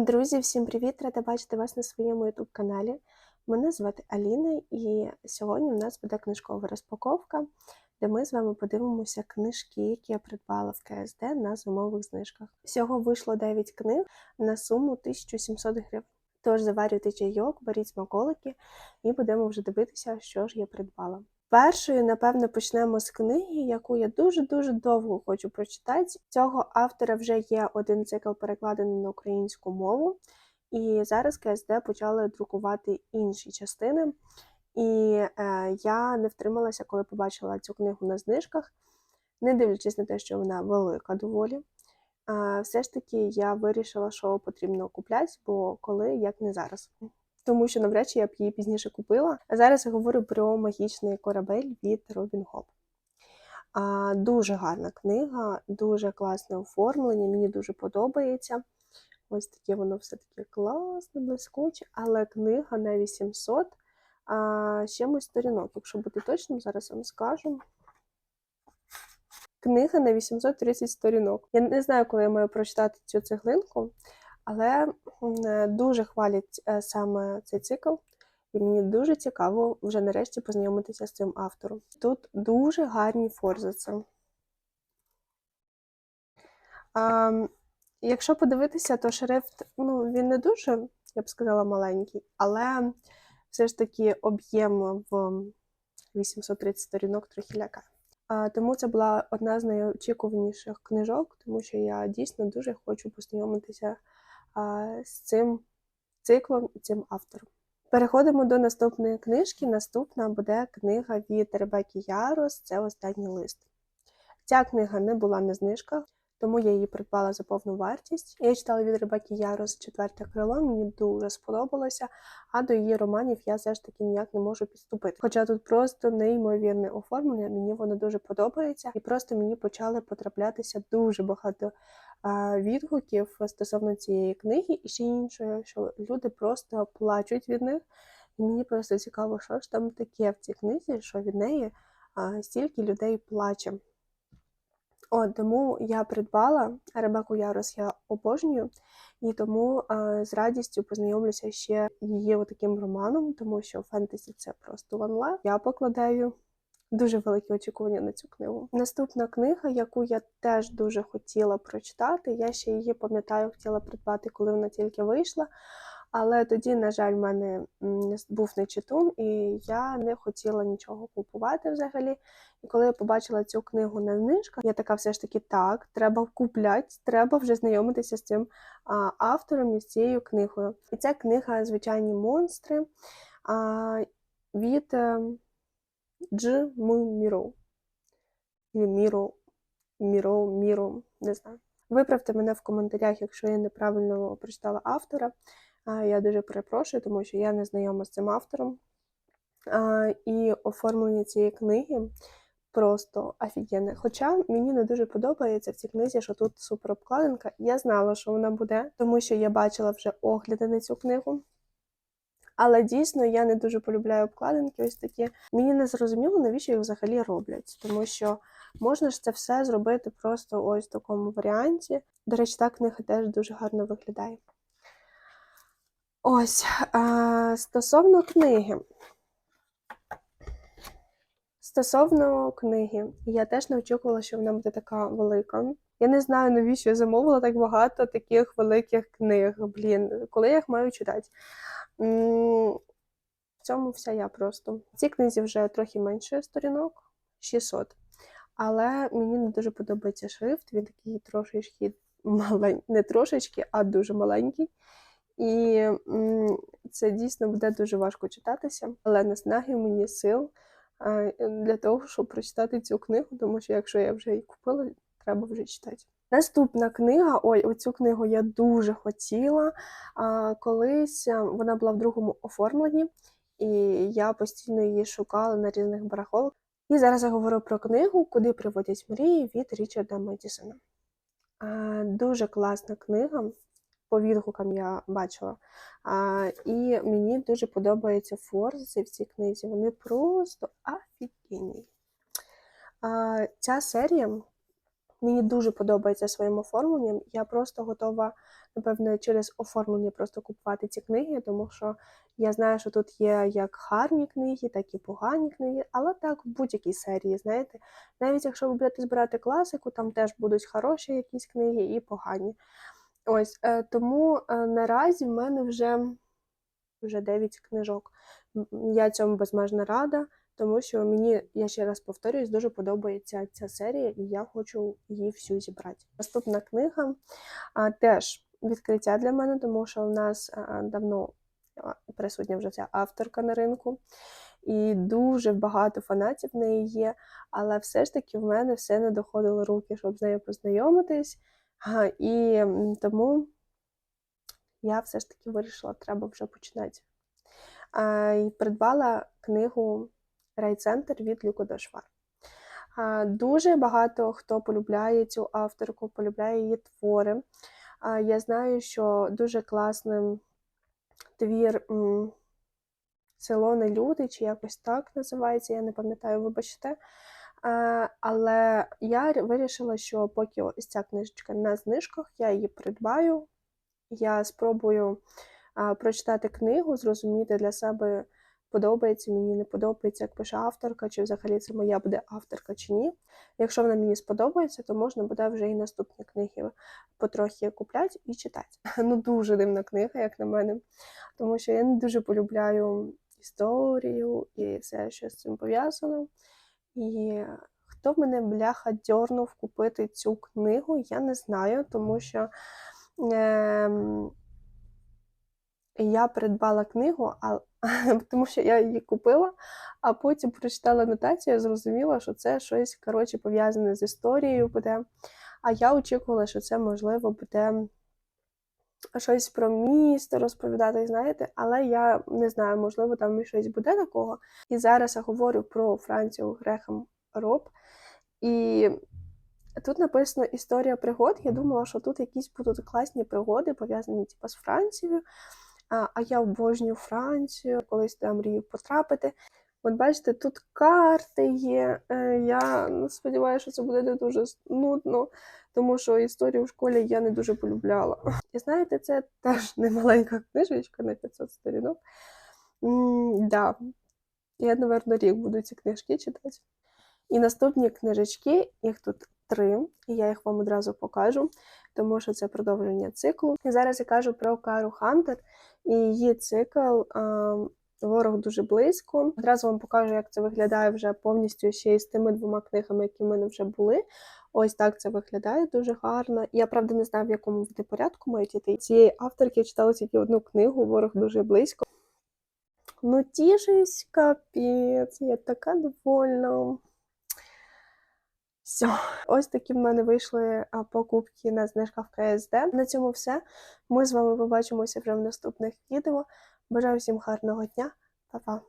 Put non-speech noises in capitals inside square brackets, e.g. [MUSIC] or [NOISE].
Друзі, всім привіт! Рада бачити вас на своєму youtube каналі. Мене звати Аліна, і сьогодні в нас буде книжкова розпаковка, де ми з вами подивимося книжки, які я придбала в КСД на зимових знижках. Всього вийшло 9 книг на суму 1700 гривень. Тож заварюйте чайок, беріть смаколики і будемо вже дивитися, що ж я придбала. Першою, напевно, почнемо з книги, яку я дуже-дуже довго хочу прочитати. Цього автора вже є один цикл перекладений на українську мову, і зараз КСД почали друкувати інші частини. І е, я не втрималася, коли побачила цю книгу на знижках, не дивлячись на те, що вона велика доволі. Е, все ж таки я вирішила, що потрібно купляти, бо коли, як не зараз тому що навряд чи я б її пізніше купила. А зараз я говорю про магічний корабель від Робін Хоп. А, Дуже гарна книга, дуже класне оформлення, мені дуже подобається. Ось таке воно все таке класне, блискуче, але книга на 800 а, чимось сторінок. Якщо бути точним, зараз вам скажу. Книга на 830 сторінок. Я не знаю, коли я маю прочитати цю цеглинку, але е, дуже хвалять е, саме цей цикл, і мені дуже цікаво вже нарешті познайомитися з цим автором. Тут дуже гарні форзаци. Якщо подивитися, то шрифт ну, він не дуже, я б сказала, маленький, але все ж таки об'єм в 830 сторінок трохи лякає. Тому це була одна з найочікуваніших книжок, тому що я дійсно дуже хочу познайомитися з цим циклом і цим автором. Переходимо до наступної книжки. Наступна буде книга від Ребекі Ярос це останній лист. Ця книга не була на знижках, тому я її придбала за повну вартість. Я читала від Ребекі Ярос четверте крило, мені дуже сподобалося, а до її романів я все ж таки ніяк не можу підступити. Хоча тут просто неймовірне оформлення, мені воно дуже подобається, і просто мені почали потраплятися дуже багато відгуків стосовно цієї книги, і ще іншого, що люди просто плачуть від них. І мені просто цікаво, що ж там таке в цій книзі, що від неї стільки людей плаче. От, Тому я придбала Ребеку Ярос, я обожнюю, і тому а, з радістю познайомлюся ще її таким романом, тому що фентезі це просто one Я покладаю дуже великі очікування на цю книгу. Наступна книга, яку я теж дуже хотіла прочитати, я ще її пам'ятаю, хотіла придбати, коли вона тільки вийшла. Але тоді, на жаль, в мене був нечитун, і я не хотіла нічого купувати взагалі. І коли я побачила цю книгу на знижках, я така все ж таки так, треба купляти, треба вже знайомитися з цим автором і з цією книгою. І ця книга Звичайні монстри від ем, Дж Міро. Міро, Міро, Міро, не знаю. Виправте мене в коментарях, якщо я неправильно прочитала автора. Я дуже перепрошую, тому що я не знайома з цим автором. І оформлення цієї книги просто офігенне. Хоча мені не дуже подобається в цій книзі, що тут суперобкладинка. Я знала, що вона буде, тому що я бачила вже огляди на цю книгу. Але дійсно я не дуже полюбляю обкладинки. Ось такі. Мені не зрозуміло, навіщо їх взагалі роблять, тому що можна ж це все зробити просто ось в такому варіанті. До речі, та книга теж дуже гарно виглядає. Ось, а, стосовно книги. Стосовно книги, я теж не очікувала, що вона буде така велика. Я не знаю, навіщо я замовила так багато таких великих книг. Блін, коли я їх маю читати. В цьому вся я просто. В цій книзі вже трохи менше сторінок 600. Але мені не дуже подобається шрифт, він такий трошечки маленький, не трошечки, а дуже маленький. І це дійсно буде дуже важко читатися, але наснаги мені сил для того, щоб прочитати цю книгу, тому що якщо я вже її купила, треба вже читати. Наступна книга, ой, оцю книгу я дуже хотіла. Колись вона була в другому оформленні, і я постійно її шукала на різних барахолах. І зараз я говорю про книгу, куди приводять мрії від Річарда Медісона. Дуже класна книга, по відгукам я бачила. А, І мені дуже подобаються форзи в цій книзі. Вони просто офігенні. А, Ця серія Мені дуже подобається своїм оформленням. Я просто готова, напевне, через оформлення просто купувати ці книги, тому що я знаю, що тут є як гарні книги, так і погані книги, але так в будь-якій серії, знаєте. Навіть якщо ви будете збирати класику, там теж будуть хороші якісь книги і погані. Ось е, тому е, наразі в мене вже, вже 9 книжок. Я цьому безмежно рада, тому що мені, я ще раз повторюсь, дуже подобається ця серія, і я хочу її всю зібрати. Наступна книга теж відкриття для мене, тому що в нас а, давно присутня вже ця авторка на ринку. І дуже багато фанатів неї є, але все ж таки в мене все не доходило руки, щоб з нею познайомитись. І тому я все ж таки вирішила, треба вже починати. І придбала книгу Райцентр від Люко Дошвар. А, Дуже багато хто полюбляє цю авторку, полюбляє її твори. Я знаю, що дуже класним твір Село не люди, чи якось так називається, я не пам'ятаю, вибачте. Е, Але я вирішила, що поки ось ця книжечка на знижках, я її придбаю. Я спробую прочитати книгу, зрозуміти для себе, подобається мені, не подобається, як пише авторка, чи взагалі це моя буде авторка чи ні. Якщо вона мені сподобається, то можна буде вже і наступні книги потрохи купляти і читати. [LAUGHS] Ну, дуже дивна книга, як на мене, тому що я не дуже полюбляю історію і все, що з цим пов'язано. І хто мене бляха дьорнув купити цю книгу, я не знаю, тому що ем, я придбала книгу, а, [LAUGHS] тому що я її купила, а потім прочитала анотацію, я зрозуміла, що це щось коротше, пов'язане з історією буде. А я очікувала, що це можливо буде щось про місто розповідати, знаєте, але я не знаю, можливо, там і щось буде такого. І зараз я говорю про Францію Грехем Роб. І тут написано історія пригод. Я думала, що тут якісь будуть класні пригоди, пов'язані типу, з Францією. А, я обожнюю Францію, колись туди мрію потрапити. От бачите, тут карти є. Е, Я ну, сподіваюся, що це буде не дуже нудно, тому що історію в школі я не дуже полюбляла. І знаєте, це теж не маленька книжечка на 500 сторінок. М, да. Я, напевно, рік буду ці книжки читати. І наступні книжечки, їх тут три, і я їх вам одразу покажу, тому що це продовження циклу. І зараз я кажу про Кару Хантер і її цикл Ворог дуже близько. Одразу вам покажу, як це виглядає вже повністю ще й з тими двома книгами, які в мене вже були. Ось так це виглядає дуже гарно. Я правда не знаю, в якому вони порядку мають іти. Цієї авторки я читала тільки одну книгу Ворог дуже близько. Ну, тішись, капець, я така довольна. Все, ось такі в мене вийшли покупки на знижках КСД. На цьому все. Ми з вами побачимося вже в наступних відео. Бажаю всім гарного дня. Па-па!